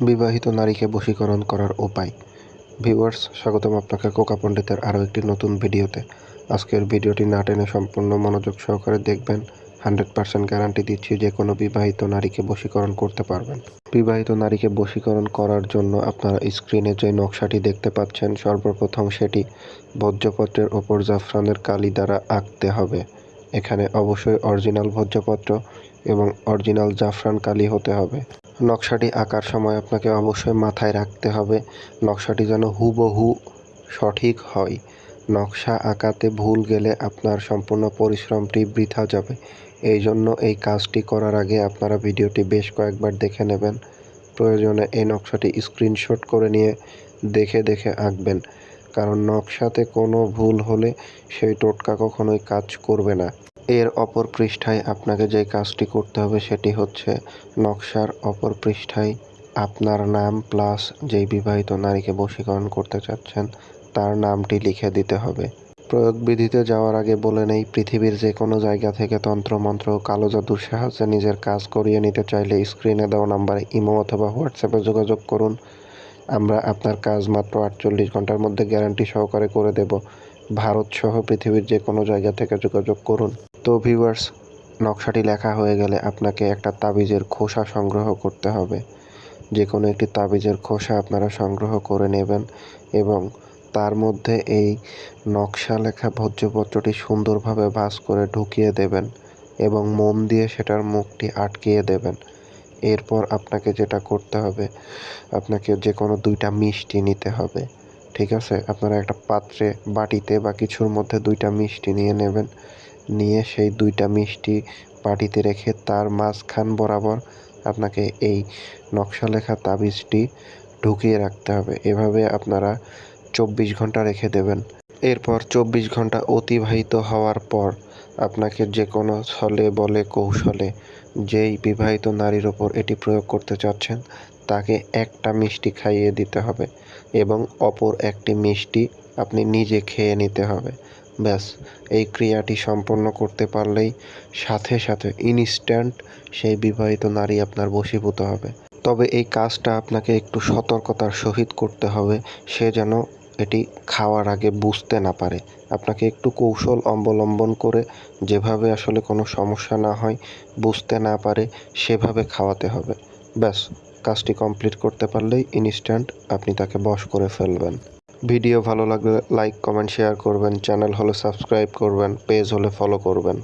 বিবাহিত নারীকে বশীকরণ করার উপায়। ভিউয়ার্স, স্বাগতম আপনাকে কোকা পণ্ডিতের আরও একটি নতুন ভিডিওতে। আজকের ভিডিওটি না টেনে সম্পূর্ণ মনোযোগ সহকারে দেখবেন। হান্ড্রেড পার্সেন্ট গ্যারান্টি দিচ্ছি যে কোনো বিবাহিত নারীকে বশীকরণ করতে পারবেন। বিবাহিত নারীকে বশীকরণ করার জন্য আপনারা স্ক্রিনে যে নকশাটি দেখতে পাচ্ছেন, সর্বপ্রথম সেটি ভোজ্যপত্রের ওপর জাফরানের কালি দ্বারা আঁকতে হবে। এখানে অবশ্যই অরিজিনাল ভোজ্যপত্র এবং অরিজিনাল জাফরান কালি হতে হবে। নকশাটি আঁকার সময় আপনাকে অবশ্যই মাথায় রাখতে হবে, নকশাটি যেন হুবহু সঠিক হয়। নকশা আঁকাতে ভুল গেলে আপনার সম্পূর্ণ পরিশ্রমটি বৃথা যাবে। এই জন্য এই কাজটি করার আগে আপনারা ভিডিওটি বেশ কয়েকবার দেখে নেবেন। প্রয়োজনে এই নকশাটি স্ক্রিনশট করে নিয়ে দেখে দেখে আঁকবেন, কারণ নকশাতে কোনো ভুল হলে সেই টোটকা কখনোই কাজ করবে না। এর অপর পৃষ্ঠায় আপনাকে যে কাজটি করতে হবে সেটি হচ্ছে নকশার অপর পৃষ্ঠায় আপনার নাম প্লাস যেই বিবাহিত নারীকে বশীকরণ করতে চাচ্ছেন, তার নামটি লিখে দিতে হবে। প্রয়োগবিধিতে যাওয়ার আগে বলে নেই, পৃথিবীর যে কোনো জায়গা থেকে তন্ত্রমন্ত্র কালো জাদুর সাহায্যে নিজের কাজ করিয়ে নিতে চাইলে স্ক্রিনে দেওয়া নাম্বারে ইমো অথবা হোয়াটসঅ্যাপে যোগাযোগ করুন। আমরা আপনার কাজ মাত্র আটচল্লিশ ঘণ্টার মধ্যে গ্যারান্টি সহকারে করে দেব। ভারত সহ পৃথিবীর যে কোনো জায়গা থেকে যোগাযোগ করুন। তো ভিউয়ার্স নকশাটি লেখা হয়ে গেলে আপনাকে একটা তাবিজের খোসা সংগ্রহ করতে হবে। যে কোনো একটি তাবিজের খোসা আপনারা সংগ্রহ করে নেবেন এবং তার মধ্যে এই নকশা লেখা ভোজ্যপত্রটি সুন্দরভাবে ভাঁজ করে ঢুকিয়ে দেবেন এবং মোম দিয়ে সেটার মুখটি আটকিয়ে দেবেন। এরপর আপনাকে যেটা করতে হবে, আপনাকে যে কোনো দুইটা মিষ্টি নিতে হবে। ঠিক আছে? আপনারা একটা পাত্রে বাটিতে বা কিছুর মধ্যে দুইটা মিষ্টি নিয়ে নেবেন। নিয়ে সেই দুইটা মিষ্টি বাটিতে রেখে তার মাঝখান বরাবর আপনাকে এই নকশা লেখা তাবিজটি ঢুকিয়ে রাখতে হবে। এভাবে আপনারা চব্বিশ ঘণ্টা রেখে দেবেন। এরপর চব্বিশ ঘণ্টা অতিবাহিত হওয়ার পর আপনাকে যে কোনো ছলে বলে কৌশলে যেই বিবাহিত নারীর ওপর এটি প্রয়োগ করতে চাচ্ছেন, তাকে একটা মিষ্টি খাইয়ে দিতে হবে এবং অপর একটি মিষ্টি আপনি নিজে খেয়ে নিতে হবে। ব্যাস, এই ক্রিয়াটি সম্পন্ন করতে পারলেই সাথে সাথে ইনস্ট্যান্ট সেই বিবাহিত নারী আপনার বশীভূত হবে। তবে এই কাজটা আপনাকে একটু সতর্কতার সহিত করতে হবে, সে যেন এটি খাওয়ার আগে বুঝতে না পারে। আপনাকে একটু কৌশল অবলম্বন করে যেভাবে আসলে কোনো সমস্যা না হয়, বুঝতে না পারে, সেভাবে খাওয়াতে হবে। ব্যাস, কাজটি কমপ্লিট করতে পারলেই ইনস্ট্যান্ট আপনি তাকে বশ করে ফেলবেন। ভিডিও ভালো লাগলে লাইক, কমেন্ট, শেয়ার করবেন। চ্যানেল হলে সাবস্ক্রাইব করবেন, পেজ হলে ফলো করবেন।